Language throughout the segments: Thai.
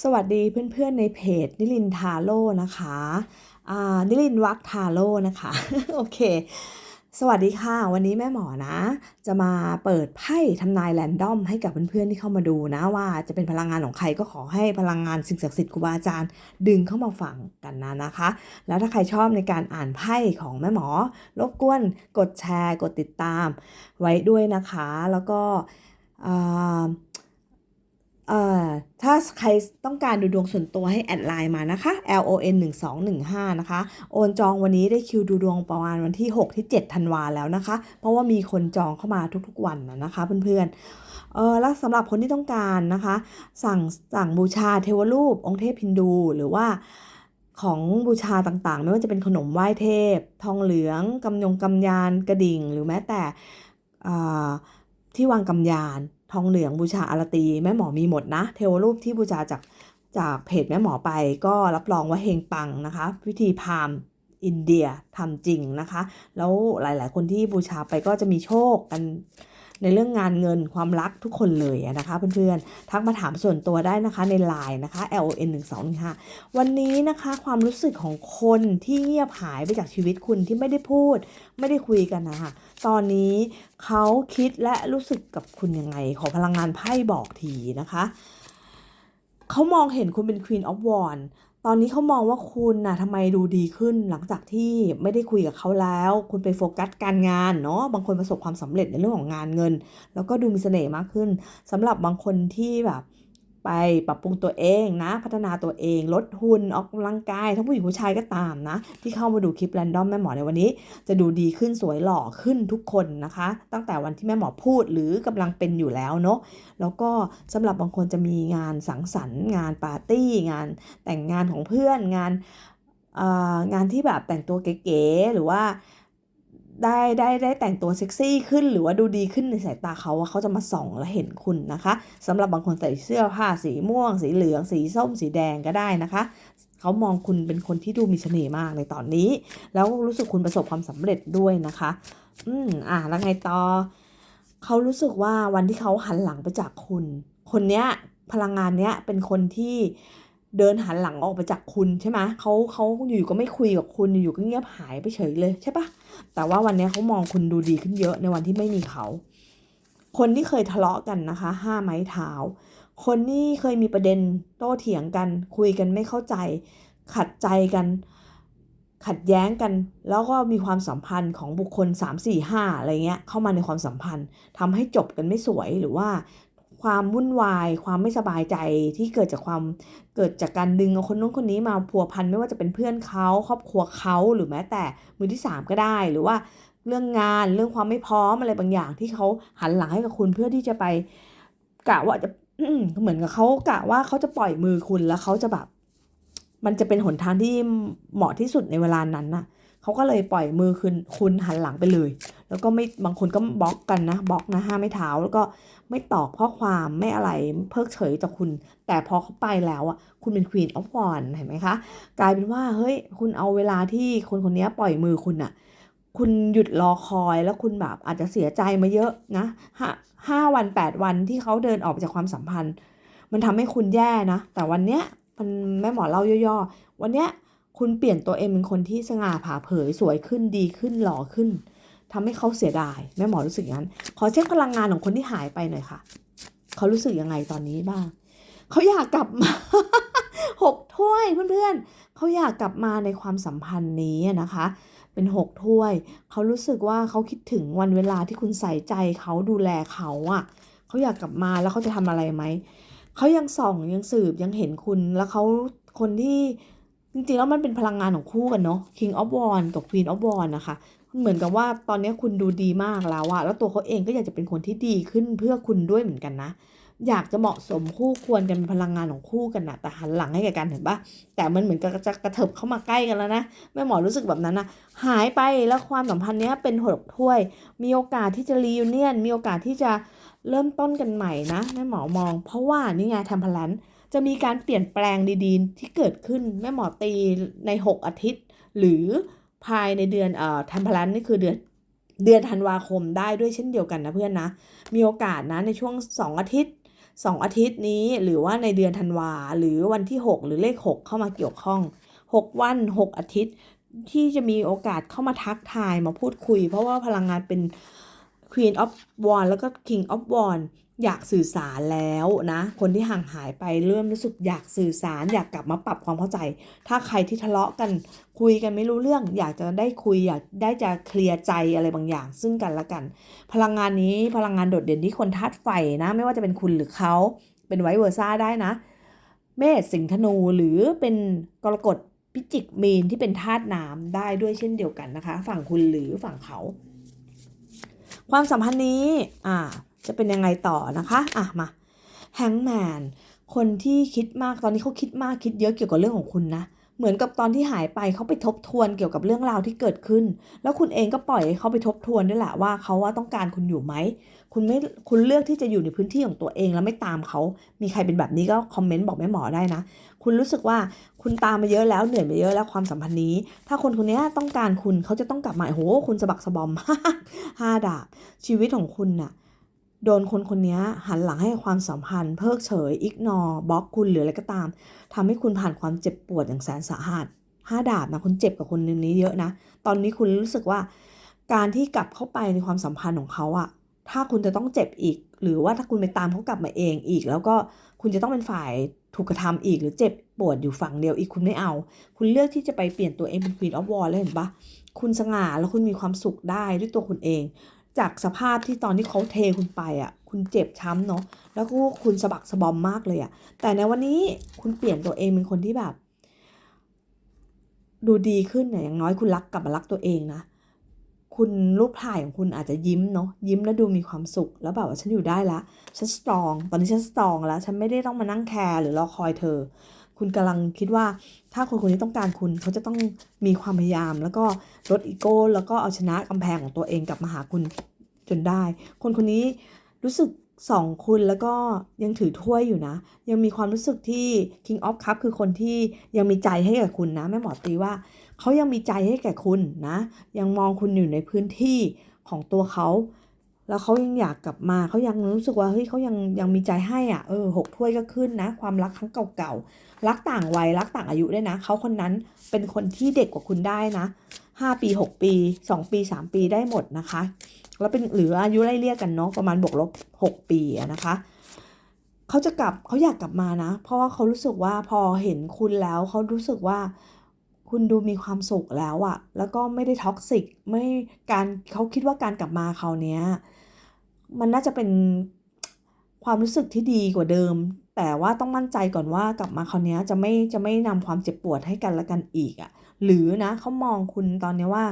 สวัสดีเพื่อนๆในเพจนิลินทาโร่นะคะอ่านิลินวักทาโร่นะคะ โอเค สวัสดีค่ะ วันนี้แม่หมอนะ จะมาเปิดไพ่ทำนายแรนดอมให้กับเพื่อนๆที่เข้ามาดูนะ ว่าจะเป็นพลังงานของใครก็ขอให้พลังงานสิ่งศักดิ์สิทธิ์ครูบาอาจารย์ดึงเข้ามาฟังกันนะนะคะ แล้วถ้าใครชอบในการอ่านไพ่ของแม่หมอ รบกวนกดแชร์ กดติดตามไว้ด้วยนะคะ แล้วก็อ่า ถ้าใครต้องการดูดวงส่วนตัวให้แอดไลน์มานะคะ L O N 1 2 1 5นะคะ โอนจองวันนี้ได้คิวดูดวงประมาณวันที่ 6 ที่ 7 ธันวาแล้วนะคะ เพราะว่ามีคนจองเข้ามาทุกๆวันนะนะคะเพื่อนๆ เออแล้วสำหรับคนที่ต้องการนะคะ สั่งสั่งบูชาเทวรูป องค์เทพฮินดูหรือว่าของบูชาต่างๆ ไม่ว่าจะเป็นขนมไหว้เทพ ทองเหลืองกำยงกำยานกระดิ่ง หรือแม้แต่อ่าที่วางกำยาน ทองเหลืองบูชาอารตีแม่หมอมีหมดนะ เทวรูปที่บูชาจากจากเพจแม่หมอไปก็รับรองว่าเฮงปังนะคะวิธีพามอินเดียทำจริงนะคะ แล้วหลาย ๆ คนที่บูชาไปก็จะมีโชคกันในเรื่องงานเงินความรักทุกคนเลยนะคะเพื่อนๆ ทักมาถามส่วนตัวได้นะคะใน Line นะคะ L O N 1 2 1 5วันนี้นะคะความรู้สึกของคนที่เงียบหายไปจากชีวิตคุณที่ไม่ได้พูด ไม่ได้คุยกันนะคะ ตอนนี้เขาคิดและรู้สึกกับคุณยังไง ขอพลังงานไพ่บอกทีนะคะเขามองเห็นคุณเป็น Queen of Wands ตอนนี้เขามองว่าคุณน่ะทำไมดูดีขึ้นหลังจากที่ไม่ได้คุยกับเขาแล้ว คุณไปโฟกัสการงานเนาะบางคนประสบความสำเร็จในเรื่องของงานเงิน แล้วก็ดูมีเสน่ห์มากขึ้นสำหรับบางคนที่แบบ ไปปรับปรุงตัวเองนะ พัฒนาตัวเอง ลดหุ่นออกกำลังกาย ทั้งผู้หญิงผู้ชายก็ตามนะ ที่เข้ามาดูคลิปแรนดอมแม่หมอในวันนี้ จะดูดีขึ้นสวยหล่อขึ้นทุกคนนะคะ ตั้งแต่วันที่แม่หมอพูดหรือกำลังเป็นอยู่แล้วเนาะแล้วก็สำหรับบางคนจะมีงานสังสรรค์ งานปาร์ตี้ งานแต่งงานของเพื่อนงานเอ่องานที่แบบแต่งตัวเก๋ๆหรือว่า ได้ได้ได้แต่งตัวเซ็กซี่ขึ้นหรือว่าดูดีขึ้นในสายตาเขาว่าเขาจะมาส่องและเห็นคุณนะคะสำหรับบางคนใส่เสื้อผ้าสีม่วง สีเหลือง สีส้ม สีแดงก็ได้นะคะเขามองคุณเป็นคนที่ดูมีเสน่ห์มากในตอนนี้ แล้วรู้สึกคุณประสบความสำเร็จด้วยนะคะ อืมอะแล้วไงต่อเขารู้สึกว่าวันที่เขาหันหลังไปจากคุณ คนเนี้ยพลังงานเนี้ยเป็นคนที่ เดินหันหลังออกไปจากคุณใช่ไหมเขาเขาอยู่ก็ไม่คุยกับคุณอยู่ก็เงียบหายไปเฉยเลยใช่ปะแต่ว่าวันนี้เขามองคุณดูดีขึ้นเยอะในวันที่ไม่มีเขา คนที่เคยทะเลาะกันนะคะ ห้าไม้เท้า คนที่เคยมีประเด็นโต้เถียงกัน คุยกันไม่เข้าใจ ขัดใจกัน ขัดแย้งกัน แล้วก็มีความสัมพันธ์ของบุคคล 3 4 5 อะไรเงี้ยเข้ามาในความสัมพันธ์ทำให้จบกันไม่สวยหรือว่า ความวุ่นวาย ความไม่สบายใจที่เกิดจากความเกิดจากการดึงเอาคนนู้นคนนี้มาพัวพันไม่ว่าจะเป็นเพื่อนเขาครอบครัวเขาหรือแม้แต่มือที่สามก็ได้ หรือว่าเรื่องงานเรื่องความไม่พร้อมอะไรบางอย่างที่เขาหันหลังให้กับคุณเพื่อที่จะไปกะว่าจะเหมือนกับเขากะว่าเขาจะปล่อยมือคุณแล้วเขาจะแบบ มันจะเป็นหนทางที่เหมาะที่สุดในเวลานั้นน่ะ เขาก็เลยปล่อยมือคุณคุณหันหลังไปเลย แล้วก็ไม่บางคนก็บล็อกกันนะบล็อกนะห้ามไม่เท้าแล้วก็ไม่ตอบข้อความไม่อะไรเพิกเฉยจากคุณ แต่พอเขาไปแล้วอะคุณเป็นควีนออฟวอนเห็นไหมคะกลายเป็นว่าเฮ้ยคุณเอาเวลาที่คนคนนี้ปล่อยมือคุณอะคุณหยุดรอคอยแล้วคุณแบบอาจจะเสียใจมาเยอะนะห้าห้าวันแปดวันที่เขาเดินออกจากความสัมพันธ์ มันทำให้คุณแย่นะ แต่วันเนี้ยมันแม่หมอเล่าย่อๆ วันเนี้ย คุณเปลี่ยนตัวเองเป็นคนที่สง่าผ่าเผยสวยขึ้นดีขึ้นหล่อขึ้นทำให้เขาเสียดายแม่หมอรู้สึกอย่างนั้น ขอเช็คพลังงานของคนที่หายไปหน่อยค่ะ เขารู้สึกยังไงตอนนี้บ้าง เขาอยากกลับมาหกถ้วยเพื่อนๆเขาอยากกลับมาในความสัมพันธ์นี้นะคะ เป็นหกถ้วย เขารู้สึกว่าเขาคิดถึงวันเวลาที่คุณใส่ใจเขาดูแลเขาอะ่ะเขาอยากกลับมาแล้วเขาจะทำอะไรไหมเขายังส่องยังสืบยังเห็นคุณแล้วเขาคนที่ จริงๆแล้วมันเป็นพลังงานของคู่กันเนาะ King of Wands กับ Queen of Wands นะคะ เหมือนกับว่าตอนนี้คุณดูดีมากแล้วอะแล้วตัวเขาเองก็อยากจะเป็นคนที่ดีขึ้นเพื่อคุณด้วยเหมือนกันนะ อยากจะเหมาะสมคู่ควรกันเป็นพลังงานของคู่กันนะแต่หันหลังให้ก่กันเห็นปะแต่มันเหมือนกับจะกระเถิบเข้ามาใกล้กันแล้วนะแม่หมอรู้สึกแบบนั้นนะหายไปแล้วความสัมพันธ์เนี้ยเป็นหกถ้วย มีโอกาสที่จะรีวิเนียนมีโอกาสที่จะเริ่มต้นกันใหม่นะแม่หมอมอง เพราะว่านี่ไงทำพลัน จะมีการเปลี่ยนแปลงดีๆ ที่เกิดขึ้นแม่หมอตีใน 6 อาทิตย์ หรือภายในเดือนเอ่อทำพลันนี่คือเดือนเดือนธันวาคมได้ด้วยเช่นเดียวกันนะเพื่อนนะ มีโอกาสนะในช่วง 2 อาทิตย์ 2 อาทิตย์นี้หรือว่าในเดือนธันวาหรือวันที่ 6 หรือเลข 6 เข้ามาเกี่ยวข้อง 6 วัน 6 อาทิตย์ ที่จะมีโอกาสเข้ามาทักทายมาพูดคุย เพราะว่าพลังงานเป็น Queen of Wands แล้วก็ King of Wands อยากสื่อสารแล้วนะ คนที่ห่างหายไปเริ่มรู้สึกอยากสื่อสาร อยากกลับมาปรับความเข้าใจ ถ้าใครที่ทะเลาะกันคุยกันไม่รู้เรื่อง อยากจะได้คุยอยากได้จะเคลียร์ใจอะไรบางอย่าง ซึ่งกันและกัน พลังงานนี้พลังงานโดดเด่นที่คนธาตุไฟนะ ไม่ว่าจะเป็นคุณหรือเขาเป็นไวเวอร์ซ่าได้นะ เมษสิงห์ธนูหรือเป็นกรกฎพิจิกมีนที่เป็นธาตุน้ำได้ด้วยเช่นเดียวกันนะคะ ฝั่งคุณหรือฝั่งเขา ความสัมพันธ์นี้อ่าจะเป็นยังไงต่อนะคะอะมาแฮงแมนคนที่คิดมากตอนนี้เขาคิดมากคิดเยอะเกี่ยวกับเรื่องของคุณนะเหมือนกับตอนที่หายไปเขาไปทบทวนเกี่ยวกับเรื่องราวที่เกิดขึ้น แล้วคุณเองก็ปล่อยให้เขาไปทบทวนด้วยแหละว่าเขาว่าต้องการคุณอยู่ไหม คุณไม่คุณเลือกที่จะอยู่ในพื้นที่ของตัวเองแล้วไม่ตามเขา มีใครเป็นแบบนี้ก็คอมเมนต์บอกแม่หมอได้นะ คุณรู้สึกว่าคุณตามมาเยอะแล้วเหนื่อยมาเยอะแล้วความสัมพันธ์นี้ ถ้าคนคนนี้ต้องการคุณเขาจะต้องกลับมาโอ้โหคุณสะบักสะบอมห้าดาบ ชีวิตของคุณน่ะโดนคนคนนี้หันหลังให้ความสัมพันธ์ เพิกเฉยอิกนอบล็อกคุณหรืออะไรก็ตามทำให้คุณผ่านความเจ็บปวดอย่างแสนสาหัสห้าดาบนะคุณเจ็บกับคนนี้เยอะนะ ตอนนี้คุณรู้สึกว่า การที่กลับเข้าไปในความสัมพันธ์ของเขาอะ ถ้าคุณจะต้องเจ็บอีก หรือว่าถ้าคุณไปตามเขากลับมาเองอีก แล้วก็คุณจะต้องเป็นฝ่ายถูกกระทำอีกหรือเจ็บปวดอยู่ฝั่งเดียวอีกคุณไม่เอา คุณเลือกที่จะไปเปลี่ยนตัวเองเป็น Queen of War แล้วเห็นปะคุณสง่าแล้วคุณมีความสุขได้ด้วยตัวคุณเอง จากสภาพที่ตอนที่เขาเทคุณไปอะ คุณเจ็บช้ำเนาะแล้วก็คุณสะบักสะบอมมากเลยอะ แต่ในวันนี้คุณเปลี่ยนตัวเองเป็นคนที่แบบ ดูดีขึ้นเนี่ยอย่างน้อยคุณรักกลับมารักตัวเองนะ คุณรูปถ่ายของคุณอาจจะยิ้มเนาะยิ้มแล้วดูมีความสุข แล้วแบบว่าฉันอยู่ได้ละฉันสตรอง ตอนนี้ฉันสตรองแล้ว ฉันไม่ได้ต้องมานั่งแคร์หรือรอคอยเธอ คุณกำลังคิดว่าถ้าคนคนนี้ต้องการคุณเขาจะต้องมีความพยายาม แล้วก็ลดอีโก้แล้วก็เอาชนะกำแพงของตัวเองกลับมาหาคุณจนได้ คนคนนี้รู้สึกสองคุณแล้วก็ยังถือถ้วยอยู่นะ ยังมีความรู้สึกที่ King of Cup คือคนที่ยังมีใจให้กับคุณนะแม่หมอตีว่า เขายังมีใจให้แก่คุณนะ ยังมองคุณอยู่ในพื้นที่ของตัวเขา แล้วเขายังอยากกลับมาเขายังรู้สึกว่าเฮ้ยเขายังยังมีใจให้อะเออหกถ้วยก็ขึ้นนะ ความรักครั้งเก่าๆรักต่างวัยรักต่างอายุได้นะเขาคนนั้นเป็นคนที่เด็กกว่าคุณได้นะห้าปีหกปีสองปีสามปีได้หมดนะคะ แล้วเป็นหรืออายุไล่เรียกกันเนาะประมาณบวกลบหกปีนะคะเขาจะกลับเขาอยากกลับมานะ เพราะว่าเขารู้สึกว่าพอเห็นคุณแล้วเขารู้สึกว่า คุณดูมีความสุขแล้วอะแล้วก็ไม่ได้ท็อกซิกไม่การเขาคิดว่าการกลับมาเขาวเนี้ยมันน่าจะเป็นความรู้สึกที่ดีกว่าเดิม แต่ว่าต้องมั่นใจก่อนว่ากลับมาคราวเนี้ยจะไม่จะไม่นำความเจ็บปวดให้กันและกันอีกอะหรือนะเขามองคุณตอนเนี้ยว่า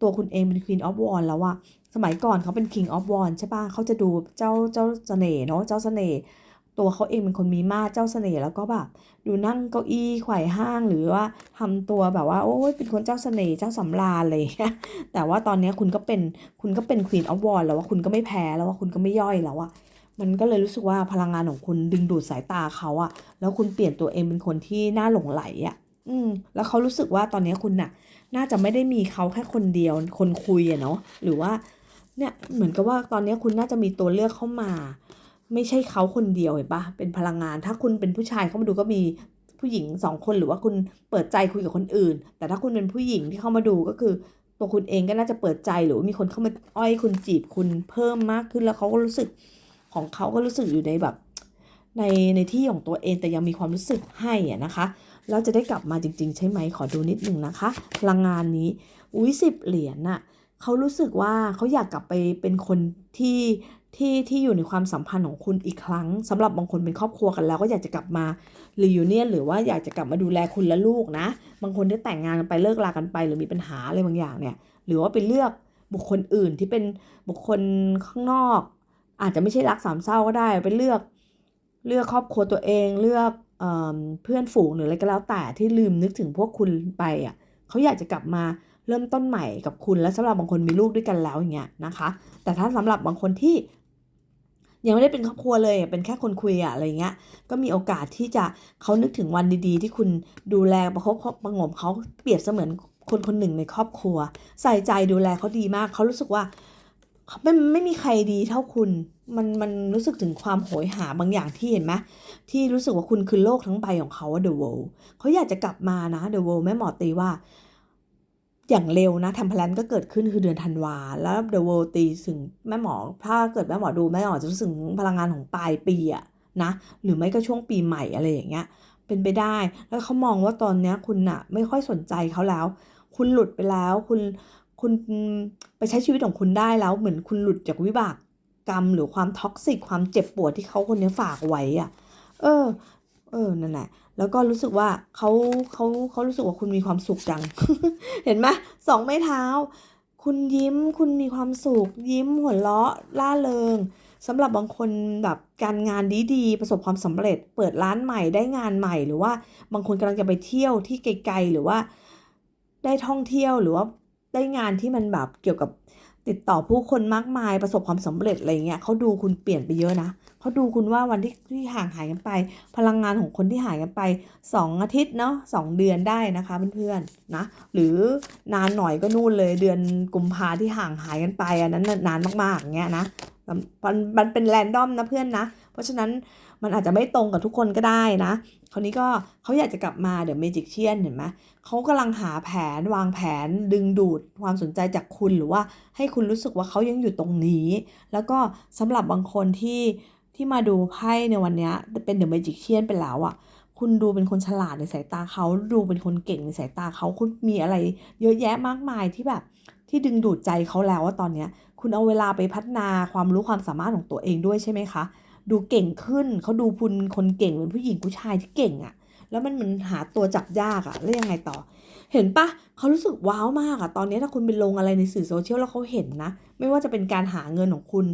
ตัวคุณเองเป็น Queen of w a n d แล้วอะสมัยก่อนเขาเป็น King of w a n d ใช่ปะเขาจะดูเจ้าเจ้าเสน่ห์เนาะเจ้าเสน่ห์ ตัวเขาเองเป็นคนมีมาตรเจ้าเสน่ห์แล้วก็แบบดูนั่งเก้าอี้ไขว่ห้างหรือว่าทำตัวแบบว่า โอ้ยเป็นคนเจ้าเสน่ห์เจ้าสำราญอะไรอย่างเลยแต่ว่าตอนเนี้ยคุณก็เป็นคุณก็เป็น Queen of Wands แล้วว่าคุณก็ไม่แพ้แล้วว่าคุณก็ไม่ย่อยแล้วอะมันก็เลยรู้สึกว่าพลังงานของคุณดึงดูดสายตาเขาอะแล้วคุณเปลี่ยนตัวเองเป็นคนที่น่าหลงไหลอะอืมแล้วเขารู้สึกว่าตอนเนี้ยคุณน่ะ น่าจะไม่ได้มีเขาแค่คนเดียวคนคุยอะเนาะหรือว่าเนี่ยเหมือนกับว่าตอนเนี้ยคุณน่าจะมีตัวเลือกเข้ามา ไม่ใช่เขาคนเดียวเห็นปะเป็นพลังงาน ถ้าคุณเป็นผู้ชายเข้ามาดูก็มีผู้หญิงสองคนหรือว่าคุณเปิดใจคุยกับคนอื่น แต่ถ้าคุณเป็นผู้หญิงที่เข้ามาดูก็คือ ตัวคุณเองก็น่าจะเปิดใจหรือว่ามีคนเข้ามาอ้อยคุณจีบคุณเพิ่มมากขึ้นแล้วเขาก็รู้สึกของเขาก็รู้สึกอยู่ในแบบในในที่ของตัวเองแต่ยังมีความรู้สึกให้อะนะคะแล้วจะได้กลับมาจริง ๆ ใช่ไหมขอดูนิดนึงนะคะ พลังงานนี้อุ้ยสิบเหรียญน่ะเขารู้สึกว่าเขาอยากกลับไปเป็นคนที่ ที่ที่อยู่ในความสัมพันธ์ของคุณอีกครั้งสำหรับบางคนเป็นครอบครัวกันแล้วก็อยากจะกลับมารียูเนียหรือว่าอยากจะกลับมาดูแลคุณและลูกนะ บางคนที่แต่งงานกันไปเลิกลากันไป หรือมีปัญหาอะไรบางอย่างเนี่ย หรือว่าไปเลือกบุคคลอื่นที่เป็นบุคคลข้างนอก อาจจะไม่ใช่รักสามเศร้าก็ได้ไปเลือกเลือกครอบครัวตัวเองเลือกเอเพื่อนฝูงหรืออะไรก็แล้วแต่ที่ลืมนึกถึงพวกคุณไปอะเขาอยากจะกลับมาเริ่มต้นใหม่กับคุณและสำหรับบางคนมีลูกด้วยกันแล้วอย่างเงี้ยนะคะ แต่ถ้าสำหรับบางคนที่ ยังไม่ได้เป็นครอบครัวเลยเป็นแค่คนคุยอะอะไรเงี้ยก็มีโอกาสที่จะเขานึกถึงวันดีๆ ที่คุณดูแลประคบประงมเขาเปรียบเสมือนคนคนหนึ่งในครอบครัว ใส่ใจดูแลเขาดีมากเขารู้สึกว่าเขาไม่ไม่มีใครดีเท่าคุณมันมันรู้สึกถึงความโหยหาบางอย่างที่เห็นไหมที่รู้สึกว่าคุณคือโลกทั้งใบของเขาว่า The World เขาอยากจะกลับมานะ The World แม่หมอตีว่า อย่างเร็วนะทำแพลนก็เกิดขึ้นคือเดือนธันวา แล้ว The World ตีถึงแม่หมอ ถ้าเกิดแม่หมอดูแม่หมอจะรู้สึกพลังงานของปลายปีอะนะหรือไม่ก็ช่วงปีใหม่อะไรอย่างเงี้ย เป็นไปได้ แล้วเขามองว่าตอนเนี้ยคุณอะไม่ค่อยสนใจเขาแล้ว คุณหลุดไปแล้ว คุณคุณไปใช้ชีวิตของคุณได้แล้ว เหมือนคุณหลุดจากวิบากกรรม หรือความท็อกซิกความเจ็บปวดที่เขาคนนี้ฝากไว้อะเออ เออนั่นแหละ แล้วก็รู้สึกว่าเขาเขาเขารู้สึกว่าคุณมีความสุขจัง เห็นไหมสองไม้เท้า คุณยิ้มคุณมีความสุข ยิ้มหัวเราะล่าเริงสำหรับบางคนแบบการงานดีๆ ประสบความสำเร็จ เปิดร้านใหม่ได้งานใหม่ หรือว่าบางคนกำลังจะไปเที่ยวที่ไกลๆหรือว่าได้ท่องเที่ยวหรือว่าได้งานที่มันแบบเกี่ยวกับติดต่อผู้คนมากมายประสบความสำเร็จอะไรเงี้ยเขาดูคุณเปลี่ยนไปเยอะนะ เขาดูคุณว่าวันที่ที่ห่างหายกันไป พลังงานของคนที่หายกันไป 2 อาทิตย์เนาะสเดือนได้นะคะเพื่อนๆนะหรือนานหน่อยก็นู่นเลยเดือนกุมภาที่ห่างหายกันไปอันนั้นนานมากๆอย่างเงี้ยนะมันมันเป็นแรนดอมนะเพื่อนนะ เพราะฉะนั้นมันอาจจะไม่ตรงกับทุกคนก็ได้นะ คราวนี้ก็เขาอยากจะกลับมาเดี๋ยวเมจิกเชียนเห็นไหมเขากำลังหาแผนวางแผนดึงดูดความสนใจจากคุณหรือว่าให้คุณรู้สึกว่าเขายังอยู่ตรงนี้ แล้วก็สำหรับบางคนที่ ที่มาดูไพ่ในวันนี้เป็นเดอะเมจิกเชียนไปแล้วอะ่ะ คุณดูเป็นคนฉลาดในสายตาเขา ดูเป็นคนเก่งในสายตาเขาคุณมีอะไร เยอะแยะมากมายที่แบบที่ดึงดูดใจเขาแล้วว่าตอนเนี้ย คุณเอาเวลาไปพัฒนาความรู้ความสามารถของตัวเองด้วยใช่ไหมคะ ดูเก่งขึ้นเขาดูคุณคนเก่งเป็นผู้หญิงผู้ชายที่เก่งอะ่ะ แล้วมันมันหาตัวจับยากอะ่ะแล้วยังไงต่อ เห็นปะเขารู้สึกว้าวมากอะ่ะตอนนี้ถ้าคุณไปลงอะไรในสื่อโซเชียลแล้วเขาเห็นนะ ไม่ว่าจะเป็นการหาเงินของคุณ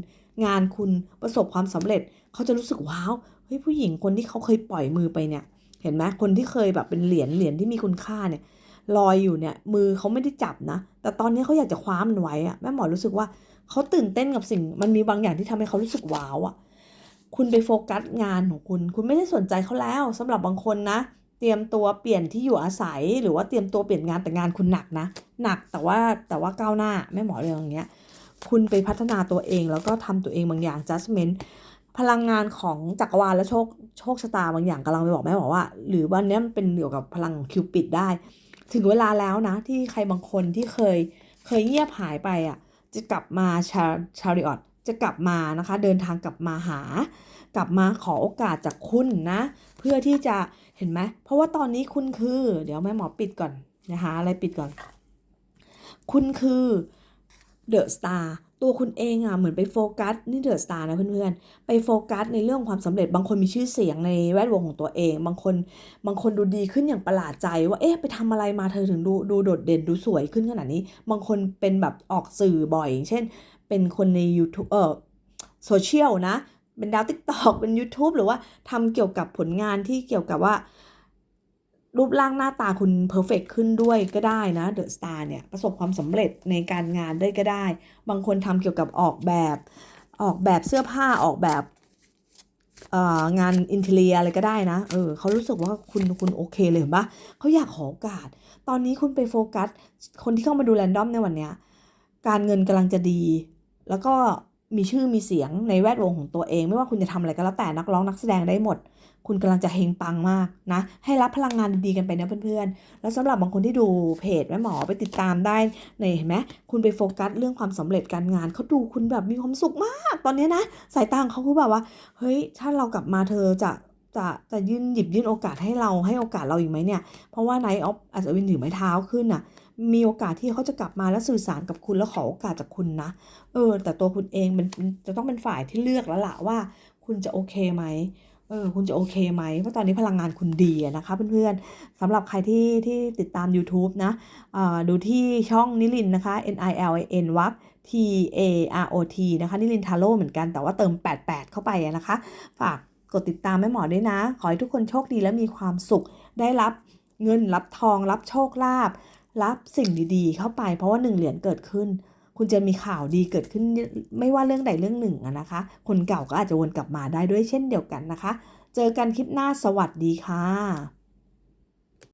งานคุณประสบความสำเร็จ เขาจะรู้สึกว้าวเฮ้ยผู้หญิงคนที่เขาเคยปล่อยมือไปเนี่ย เห็นไหมคนที่เคยแบบเป็นเหรียญเหรียญที่มีคุณค่าเนี่ยลอยอยู่เนี่ยมือเขาไม่ได้จับนะ แต่ตอนนี้เขาอยากจะคว้ามันไว้อะแม่หมอรู้สึกว่าเขาตื่นเต้นกับสิ่ง มันมีบางอย่างที่ทำให้เขารู้สึกว้าวอะ่ะคุณไปโฟกัสงานของคุณ คุณไม่ได้สนใจเขาแล้วสำหรับบางคนนะ เตรียมตัวเปลี่ยนที่อยู่อาศัย หรือว่าเตรียมตัวเปลี่ยนงานแต่งานคุณหนักนะ หนักแต่ว่าแต่ว่าก้าวหน้าแม่หมอเรื่องอย่างเงี้ย คุณไปพัฒนาตัวเอง แล้วก็ทำตัวเองบางอย่าง judgment พลังงานของจักรวาลและโชคโชคชะตาบางอย่างกำลังไปบอกแม่บอกว่า หรือวันนี้มันเป็นเกี่ยวกับพลังคิวปิดได้ ถึงเวลาแล้วนะ ที่ใครบางคนที่เคยเคยเงียบหายไปอะจะกลับมาชาชาริออตจะกลับมานะคะ เดินทางกลับมาหา กลับมาขอโอกาสจากคุณนะ เพื่อที่จะเห็นไหมเพราะว่าตอนนี้คุณคือ เดี๋ยวแม่หมอปิดก่อนนะคะอะไรปิดก่อน คุณคือ เดอะสตาร์ตัวคุณเองอะเหมือนไปโฟกัสนี่เดอะสตาร์นะเพื่อนๆ ไปโฟกัสในเรื่องความสำเร็จบางคนมีชื่อเสียงในแวดวงของตัวเอง บางคนบางคนดูดีขึ้นอย่างประหลาดใจ ว่าเอ๊ะไปทำอะไรมาเธอถึงดูดูโดดเด่นดูสวยขึ้นขนาดนี้ บางคนเป็นแบบออกสื่อบ่อยอย่างเช่น เป็นคนใน YouTube เออโซเชียลนะ เป็นดาวติ๊กตอกเป็น YouTube หรือว่าทำเกี่ยวกับผลงานที่เกี่ยวกับว่า รูปร่างหน้าตาคุณเพอร์เฟกขึ้นด้วยก็ได้นะเดอะสตาร์เนี่ยประสบความสำเร็จในการงานได้ก็ได้ บางคนทำเกี่ยวกับออกแบบ ออกแบบเสื้อผ้าออกแบบงานอินเทเลียอะไรก็ได้นะ เออเขารู้สึกว่าคุณคุณโอเคเลยเห็นปะเขาอยากขอโอกาส ตอนนี้คุณไปโฟกัส คนที่เข้ามาดูแรนดอมในวันเนี้ย การเงินกำลังจะดี แล้วก็มีชื่อมีเสียงในแวดวงของตัวเอง ไม่ว่าคุณจะทำอะไรก็แล้วแต่นักร้องนักแสดงได้หมด คุณกำลังจะเฮงปังมากนะ ให้รับพลังงานดีๆกันไปนะเพื่อนๆ แล้วสำหรับบางคนที่ดูเพจแม่หมอไปติดตามได้ในเห็นไหมคุณไปโฟกัสเรื่องความสำเร็จการงานเขาดูคุณแบบมีความสุขมาก ตอนนี้นะ สายตาเขาคือแบบว่า เฮ้ย ถ้าเรากลับมาเธอจะจะจะยื่นหยิบยื่นโอกาสให้เราให้โอกาสเราอีกไหมเนี่ย เพราะว่าไนท์ออฟอาจจะเป็นถือไม้เท้าขึ้นอะ มีโอกาสที่เขาจะกลับมาแล้วสื่อสารกับคุณแล้วขอโอกาสจากคุณนะ เออ แต่ตัวคุณเองมันจะต้องเป็นฝ่ายที่เลือกแล้วล่ะว่า คุณจะโอเคไหม เออคุณจะโอเคไหมเพราะตอนนี้พลังงานคุณดีนะคะเพื่อนๆสำหรับใครที่ที่ติดตาม YouTube นะดูที่ช่องนิลินนะคะ N I L I N วัก T A R O T นะคะ นิลินทาโร่เหมือนกันแต่ว่าเติม 88 เข้าไปนะคะ ฝากกดติดตามแม่หมอด้วยนะ ขอให้ทุกคนโชคดีและมีความสุขได้รับเงินรับทองรับโชคลาภรับสิ่งดีๆ เข้าไปเพราะว่าหนึ่งเหรียญเกิดขึ้น คุณจะมีข่าวดีเกิดขึ้นไม่ว่าเรื่องใดเรื่องหนึ่งนะคะ คนเก่าก็อาจจะวนกลับมาได้ด้วยเช่นเดียวกันนะคะ เจอกันคลิปหน้าสวัสดีค่ะ